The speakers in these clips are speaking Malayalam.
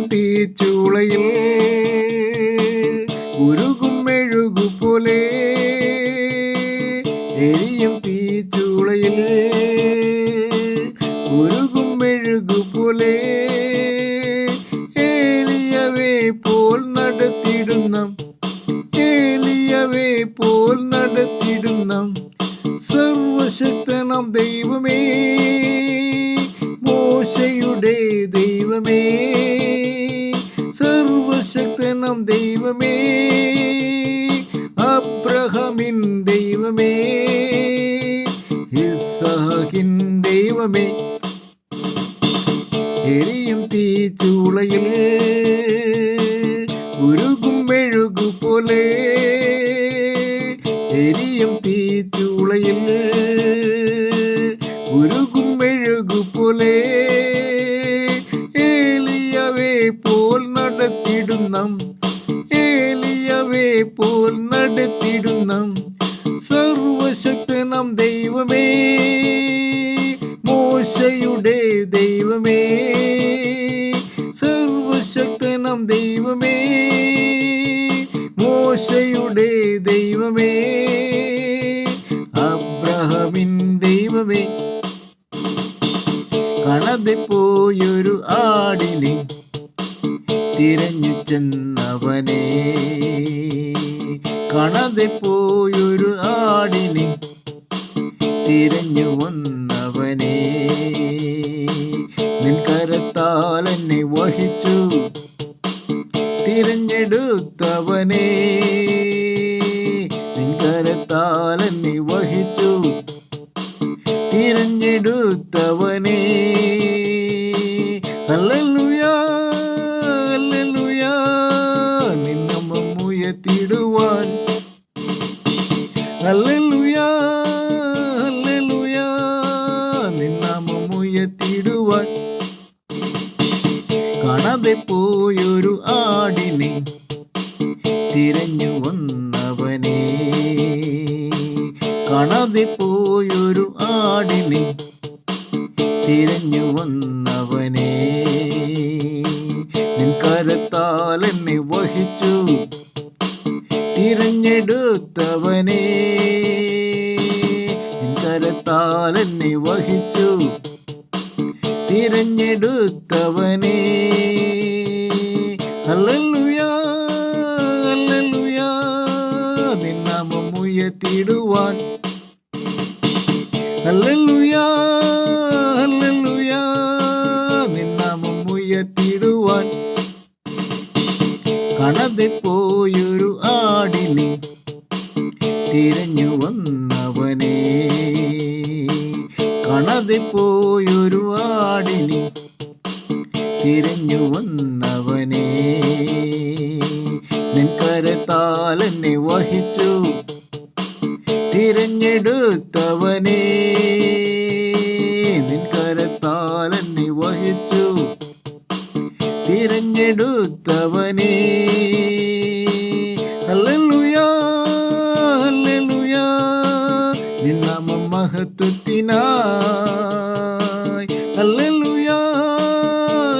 തീച്ചൂളയിൽ ഉരുകും മെഴുകു പോലെ. എരിയും തീച്ചൂളയിൽ ഉരുകും മെഴുകു പോലെ. ഏലിയവേ പോൽ നടത്തിടുന്ന ഏലിയവേ പോൽ നടത്തിടുന്ന സർവശക്തനം ദൈവമേ. മോശയുടെ ദൈവമേ സർവശക്തനം ദൈവമേ അബ്രഹമിൻ ദൈവമേ ഇസ്ഹാക്കിൻ ദൈവമേ. എരിയും തീച്ചൂളയിൽ ഉരുകും മെഴുകു പോലെ എരിയും തീച്ചൂളയിൽ ഉരുകും മെഴുകു പോലെ ഏലിയവേ പോൽ നടത്തിടുന്ന ഏലിയവേ പോൽ നടത്തിടുന്ന സർവശക്തനം ദൈവമേ മോശയുടെ ദൈവമേ സർവശക്തനം ദൈവമേ മോശയുടെ ദൈവമേ അബ്രഹമിൻ ദൈവമേ. കാണാതെ പോയൊരു ആടിനെ തിരഞ്ഞു ചെന്നവനെ കാണാതെ പോയൊരു ആടിനെ തിരഞ്ഞു വന്നവനെ നിൻ കരത്താൽ എന്നെ വഹിച്ചു തിരഞ്ഞെടുത്തവനെ. നിൻ കരത്താൽ എന്നെ വഹിച്ചു തിരഞ്ഞെടുത്തവനെ. ഹല്ലേലൂയാ ഹല്ലേലൂയാ നിന്നമ്മ ഉയർത്തിടുവാൻ നിന്നാമം ഉയർത്തിടുവാൻ കാണാതെ പോയൊരു ആടിനെ തിരഞ്ഞു വന്നവനെ. കാണാതെ പോയൊരു തിരഞ്ഞു വന്നവനെ. നിൻ കരത്താൽ എന്നെ വഹിച്ചു. തിരഞ്ഞെടുത്തവനെ. നിൻ കരത്താൽ എന്നെ വഹിച്ചു. തിരഞ്ഞെടുത്തവനെ. ഹല്ലേലൂയാ അല്ലല്ലുയാ നിന്നാമം ഉയർത്തിടുവാൻ ഉയർത്തിടുവാൻ കാണാതെ ആടിനെ തിരഞ്ഞു വന്നവനെ. കാണാതെ പോയൊരു ആടിനെ തിരഞ്ഞു വന്നവനെ. നിൻകരത്താലെന്നെ വഹിച്ചു തിരഞ്ഞെടുത്തവനെ. നിൻകരത്താലെന്നെ വഹിച്ചു തിരഞ്ഞെടുത്തവനെ ഹല്ലേലൂയാ ഹല്ലേലൂയാ. നിന്നാമം മഹത്വത്തിനായി. ഹല്ലേലൂയാ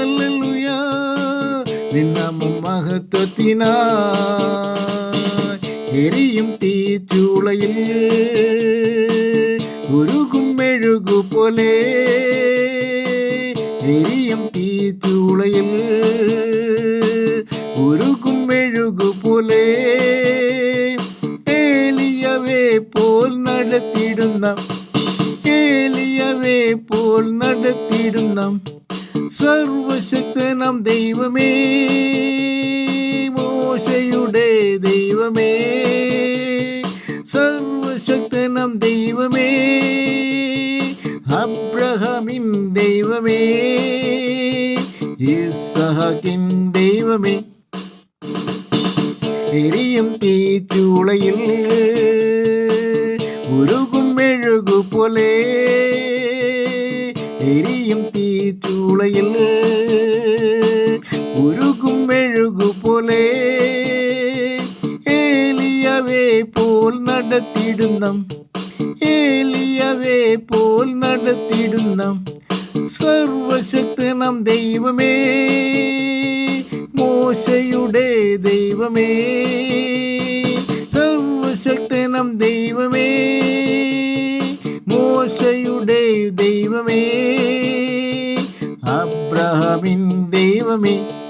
ഹല്ലേലൂയാ. നിന്നാമം മഹത്വത്തിനായി. എരിയും തീച്ചൂളയിൽ ഉരുകും മെഴുകു പോലെ എരിയും തീത്തുളയിൽ ഉരുകും മെഴുകു പോലെ ഏലിയവേ പോൽ നടത്തിയിടുന്ന ഏലിയവേ പോൽ നടത്തിയിടുന്ന സർവശക്തനം ദൈവമേ മോശയുടെ ദൈവമേ സർവശക്തനം ദൈവമേ. അബ്രഹമിൻ ദൈവമേ. ഇസഹാക്കിൻ ദൈവമേ. എരിയും തീച്ചുളയിൽ ഉരുകും മെഴുകു പോലെ. എരിയും തീച്ചുളയിൽ ഉരുകും മെഴുകു പോലെ. ഏലിയവേ പോൽ നടത്തിടുന്ന ഏലിയവേ പോൽ നടത്തിടുന്ന സർവശക്തനം ദൈവമേ മോശയുടെ ദൈവമേ സർവശക്തനം ദൈവമേ മോശയുടെ ദൈവമേ അബ്രഹാമിൻ ദൈവമേ.